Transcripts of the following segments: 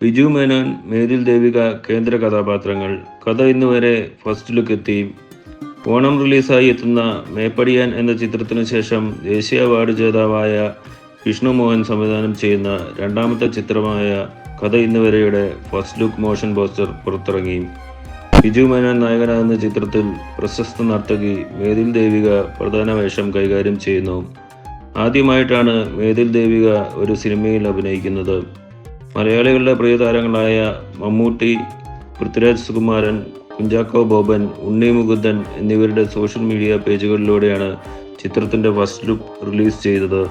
ബിജു മേനോൻ മേരിൽ ദേവിക കേന്ദ്ര കഥാപാത്രങ്ങൾ. കഥ ഇന്നുവരെ ഫസ്റ്റ് ലുക്ക് എത്തി. ഓണം റിലീസായി എത്തുന്ന മേപ്പടിയാൻ എന്ന ചിത്രത്തിനു ശേഷം ദേശീയ അവാർഡ് ജേതാവായ വിഷ്ണു മോഹൻ സംവിധാനം ചെയ്യുന്ന രണ്ടാമത്തെ ചിത്രമായ കഥ ഇന്നുവരെയുടെ ഫസ്റ്റ് ലുക്ക് മോഷൻ പോസ്റ്റർ പുറത്തിറങ്ങി. ബിജു മേനോൻ നായകനാകുന്ന ചിത്രത്തിൽ പ്രശസ്ത നർത്തകി മേതിൽ ദേവിക പ്രധാന വേഷം കൈകാര്യം ചെയ്യുന്നു. ആദ്യമായിട്ടാണ് മേതിൽ ദേവിക ഒരു സിനിമയിൽ അഭിനയിക്കുന്നത്. മലയാളികളുടെ പ്രിയ താരങ്ങളായ മമ്മൂട്ടി പൃഥ്വിരാജ് സുകുമാരൻ കുഞ്ചാക്കോ ബോബൻ ഉണ്ണി മുകുന്ദൻ എന്നിവരുടെ സോഷ്യൽ മീഡിയ പേജുകളിലൂടെയാണ് ചിത്രത്തിന്റെ ഫസ്റ്റ് ലുക്ക് റിലീസ് ചെയ്തത്.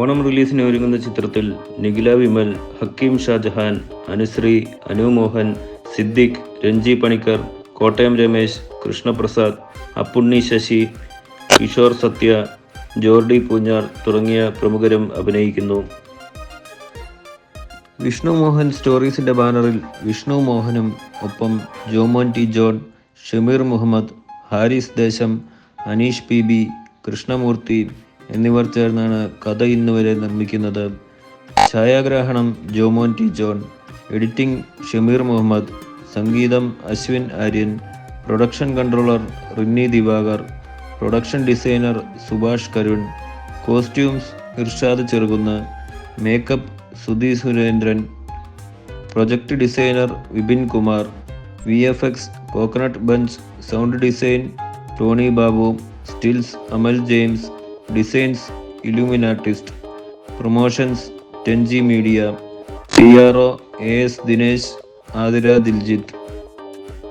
ഓണം റിലീസിന് ഒരുങ്ങുന്ന ചിത്രത്തിൽ നിഖില വിമൽ ഹക്കീം ഷാജഹാൻ അനുശ്രീ അനു മോഹൻ സിദ്ദിഖ് രഞ്ജി പണിക്കർ കോട്ടയം രമേശ് കൃഷ്ണപ്രസാദ് അപ്പുണ്ണി ശശി കിഷോർ സത്യ ജോർഡി പൂഞ്ഞാർ തുടങ്ങിയ പ്രമുഖരും അഭിനയിക്കുന്നു. വിഷ്ണു മോഹൻ സ്റ്റോറീസിന്റെ ബാനറിൽ വിഷ്ണു മോഹനും ഒപ്പം Jomon T John Shameer Muhammad Haris Desam Aneesh P B Krishnamurthy എന്നിവർ ചേർന്നാണ് കഥ ഇന്നുവരെ നിർമ്മിക്കുന്നത്. ഛായാഗ്രഹണം Jomon T John editing Shameer Muhammad സംഗീതം Ashwin Aryan production controller Rinny Divakar production designer Subhash Karun costumes Irshad Cherukunnu makeup Sudhi Surendran project designer Vipin Kumar V F X coconut bench sound design Tony Babu stills Amal James designs Illuminartist promotions Tenji media C R O A S Dinesh Athira Diljith.